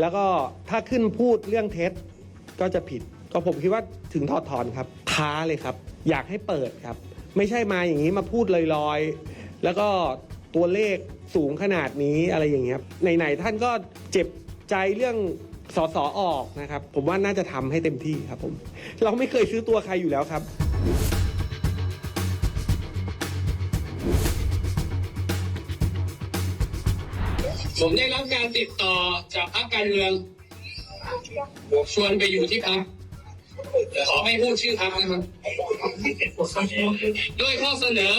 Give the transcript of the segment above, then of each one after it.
แล้วก็ถ้าขึ้นพูดเรื่องเท็จก็จะผิด ก็ผมคิดว่าถึงถอดถอนครับท้าเลยครับ อยากให้เปิดครับ ไม่ใช่มาอย่างนี้มาพูดลอยๆ แล้วก็ตัวเลขสูงขนาดนี้อะไรอย่างเงี้ยไหนๆท่านก็เจ็บใจเรื่องสอสอออกนะครับ ผมว่าน่าจะทำให้เต็มที่ครับผม เราไม่เคยซื้อตัวใครอยู่แล้วครับ ผมได้รับการติดต่อจากพรรคการเมืองบอกชวนไปอยู่ที่พรรคแต่ขอไม่พูดชื่อพรรคนะครับด้วยข้อเสนอ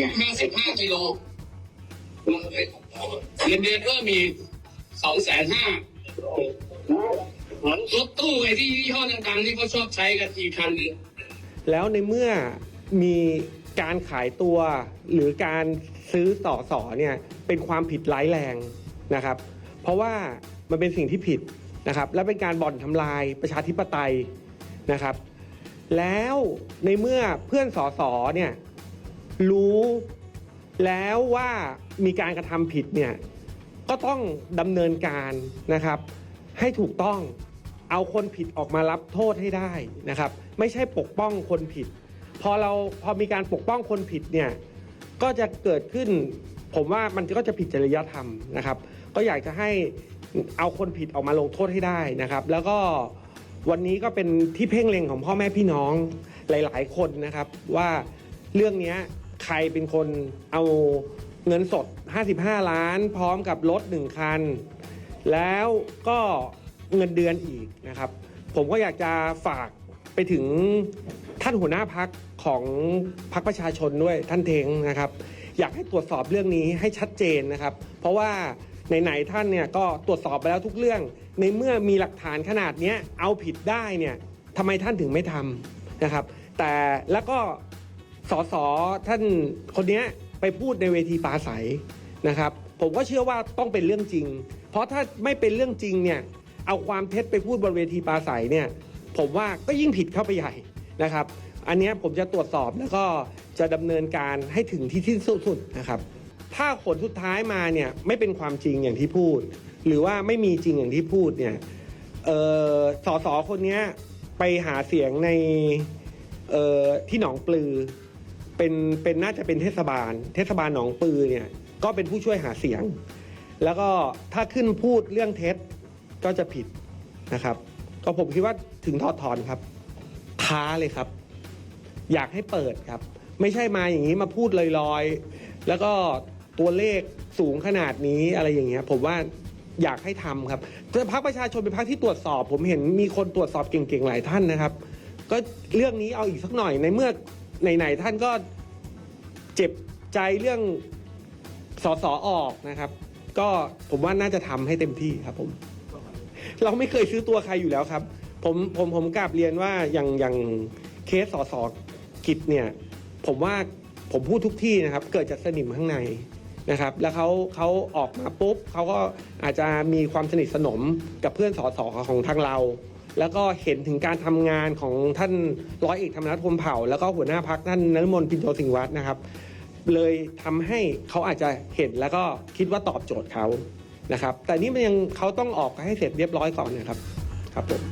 55 กิโลเงินเดือนเพิ่มอีก2,500รถตู้ไอ้ที่ยี่ห้อดังๆที่เขาชอบใช้กันอีกคันหนึ่งแล้วในเมื่อมีการขายตัวหรือการซื้อต่อสอเนี่ยเป็นความผิดร้ายแรงนะครับ เพราะว่ามันเป็นสิ่งที่ผิดนะครับ และเป็นการบ่อนทำลายประชาธิปไตยนะครับ แล้วในเมื่อเพื่อนสอสอเนี่ยรู้แล้วว่ามีการกระทำผิดเนี่ยก็ต้องดำเนินการนะครับ ให้ถูกต้องเอาคนผิดออกมารับโทษให้ได้นะครับ ไม่ใช่ปกป้องคนผิด พอเราพอมีการปกป้องคนผิดเนี่ยก็จะเกิดขึ้น ผมว่ามันก็จะผิดจริยธรรมนะครับ ก็อยากจะให้เอาคนผิดออกมาลงโทษให้ได้นะครับ แล้วก็วันนี้ก็เป็นที่เพ่งเล็งของพ่อแม่พี่น้องหลาย ๆ คนนะครับ ว่าเรื่องนี้ใครเป็นคนเอาเงินสด 55 ล้าน พร้อมกับรถหนึ่งคัน แล้วก็เงินเดือนอีกนะครับ ผมก็อยากจะฝากไปถึง ท่านหัวหน้าพักของพักประชาชนด้วยท่านเทงนะครับ อยากให้ตรวจสอบเรื่องนี้ให้ชัดเจนนะครับ เพราะว่าไหนๆท่านเนี่ยก็ตรวจสอบไปแล้วทุกเรื่อง ในเมื่อมีหลักฐานขนาดนี้เอาผิดได้เนี่ยทำไมท่านถึงไม่ทำนะครับ แต่แล้วก็สสท่านคนนี้ไปพูดในเวทีปราศัยนะครับ ผมก็เชื่อว่าต้องเป็นเรื่องจริง เพราะถ้าไม่เป็นเรื่องจริงเนี่ยเอาความเท็จไปพูดบนเวทีปราศัยเนี่ยผมว่าก็ยิ่งผิดเข้าไปใหญ่ นะครับ อันนี้ผมจะตรวจสอบแล้วก็จะดำเนินการให้ถึงที่ที่สุดนะครับ ถ้าผลสุดท้ายมาเนี่ยไม่เป็นความจริงอย่างที่พูด หรือว่าไม่มีจริงอย่างที่พูดเนี่ยออสอสอคนนี้ไปหาเสียงในออที่หนองปลือเป็นเป็นน่าจะเป็นเทศบาล เทศบาลหนองปลือเนี่ยก็เป็นผู้ช่วยหาเสียง แล้วก็ถ้าขึ้นพูดเรื่องเท็จก็จะผิดนะครับ ก็ผมคิดว่าถึงถอดถอนครับ ท้าเลยครับ อยากให้เปิดครับ ไม่ใช่มาอย่างนี้มาพูดลอยๆ แล้วก็ตัวเลขสูงขนาดนี้อะไรอย่างเงี้ยผมว่าอยากให้ทำครับแต่พักประชาชนเป็นพักที่ตรวจสอบ ผมเห็นมีคนตรวจสอบเก่งๆหลายท่านนะครับ ก็เรื่องนี้เอาอีกสักหน่อยในเมื่อไหนๆท่านก็เจ็บใจเรื่องสอสอออกนะครับ ก็ผมว่าน่าจะทำให้เต็มที่ครับผม เราไม่เคยซื้อตัวใครอยู่แล้วครับ ผมผมผมกราบเรียนว่าอย่างอย่างเคสสอสอกิจเนี่ย ผมว่าผมพูดทุกที่นะครับ เกิดจากสนิมข้างในนะครับ แล้วเขาเขาออกมาปุ๊บเขาก็อาจจะมีความสนิทสนมกับเพื่อนสอสอของทางเรา แล้วก็เห็นถึงการทำงานของท่านร้อยเอกธรรมนัฐพรมเผ่า แล้วก็หัวหน้าพักท่านนฤมลปินโตสิงห์วัฒน์นะครับ เลยทำให้เขาอาจจะเห็นแล้วก็คิดว่าตอบโจทย์เขานะครับ แต่นี่มันยังเขาต้องออกให้เสร็จเรียบร้อยก่อนนะครับครับผม